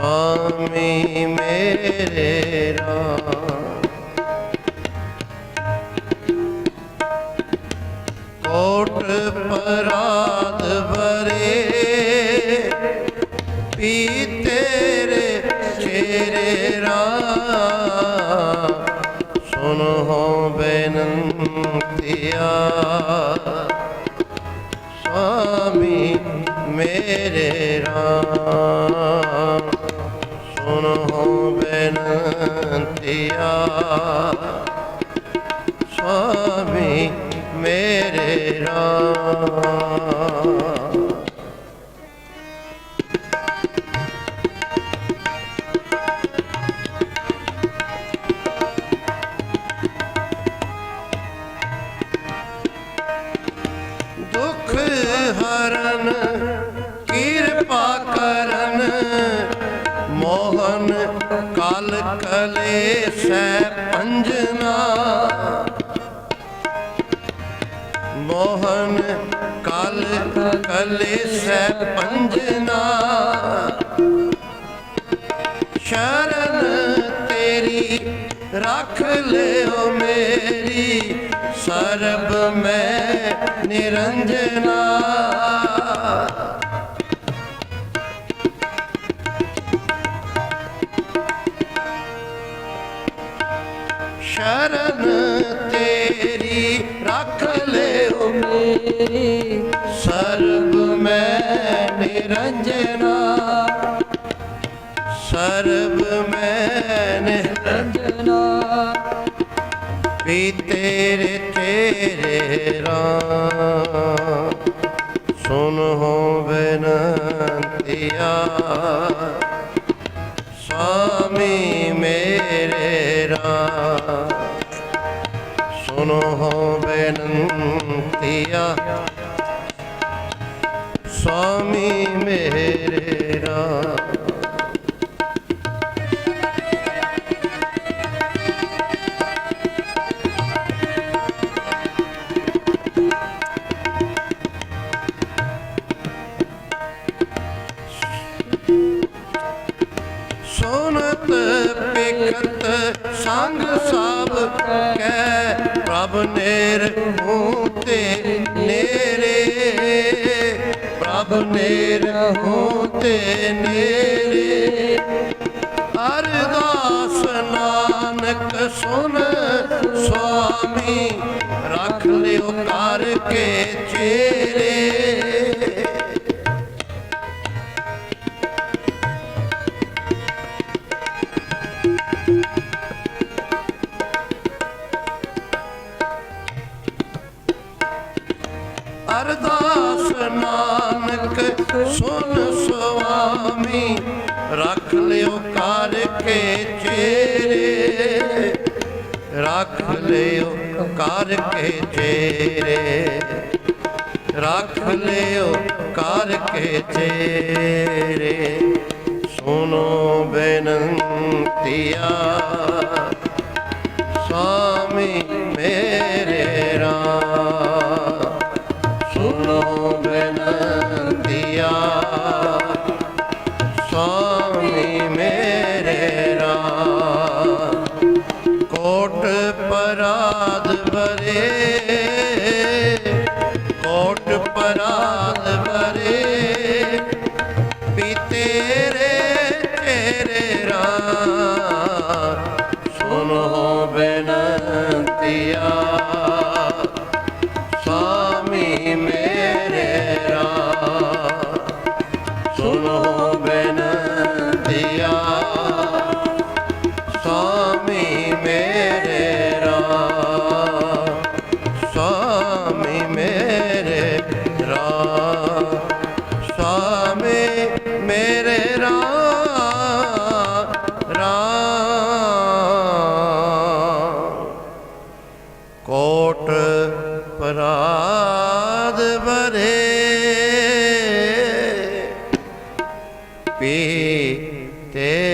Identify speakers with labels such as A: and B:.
A: ਸੁਆਮੀ ਮੇਰੇ ਰਾਮ ਕੋਟ ਪਰਾਧ ਬਰੇ ਪੀ ਤੇਰੇ ਚੇਰੇ ਰਾਮ ਸੁਨ ਹੋ ਬੇਨੰਤੀਆ ਸੁਆਮੀ ਮੇਰੇ ਰਾਮ ਸੁਨ ਹੋ ਸੁਆਮੀ ਮੇਰੇ ਰਾਮ। ਹਰਨ, ਕਿਰਪਾ ਕਰਨ। ਮੋਹਨ ਕਲ ਕਲੇਸੈ ਪੰਜਨਾ। ਮੋਹਨ ਕਲ ਕਲੇਸੈ ਪੰਜਨਾ। ਸ਼ਰਨ ਤੇਰੀ ਰੱਖ ਲਿਓ ਮੇ ਨਿਰੰਜਨਾ। ਸ਼ਰਨ ਤੇਰੀ ਰੱਖ ਲਿਓ।
B: ਮੇਰੀ
A: ਸਰਬ ਮੈਂ ਨਿਰੰਜਨਾ। ਸਰਬ ਮੈਂ ਨਿਰੰਜਨਾ। ਵੀ ਤੇਰੇ ਮੇਰੇ ਰਾਮ ਸੁਨ ਹੋ ਬੇਨੰਤੀਆ ਸੁਆਮੀ ਮੇਰੇ ਰਾਮ ਸੁਨ ਹੋ ਬੇਨੰਤੀਆ ਸੁਆਮੀ ਮੇਰੇ ਰਾਮ ਸੁਨਤ ਪਿਕਤ ਸੰਗ ਸਭ ਕੈ ਪ੍ਰਭ ਨੇਰ ਹੂੰ ਤੇ ਨੇਰੇ। ਪ੍ਰਭ ਨੇਰ ਹੂੰ ਤੇ ਨੇਰੇ। ਅਰਦਾਸ ਨਾਨਕ ਸੁਨ ਸੁਆਮੀ, ਰੱਖ ਲਿਓ ਕਰ ਕੇ ਚੇਰੇ। ਦਰਸ ਨਾਨਕ ਸੁਨ ਸੁਆਮੀ, ਰੱਖ ਲਿਓ ਕਰ ਕੇ ਚੇਰੇ। ਰੱਖ ਲਿਓ ਕਰ ਕੇ ਚੇਰੇ। ਰੱਖ ਲਿਓ ਕਰ ਕੇ ਚੇਰੇ। ਸੁਨੋ ਬੇਨੰਤੀਆ, ਸੁਆਮੀ ਕੋਟ ਪਰਾਦ ਬਰੇ ਕੋਟ ਪਰਾਦ ਬਰੇ ਪੀਤੇ ਰੇ ਤੇਰੇ ਰਾਂ ਸੁਨੋ ਬੇਨਤੀਆ। ਸਾਮੀ ਮੇਰੇ ਰਾਂ ਸੁਨੋ ਬੇਨਤੀਆ। ਮੇਰੇ ਸਾਮੇ ਮੇਰੇ ਰਾਮ ਪਰਾਦ ਭਰੇ ਪੀ ਤੇ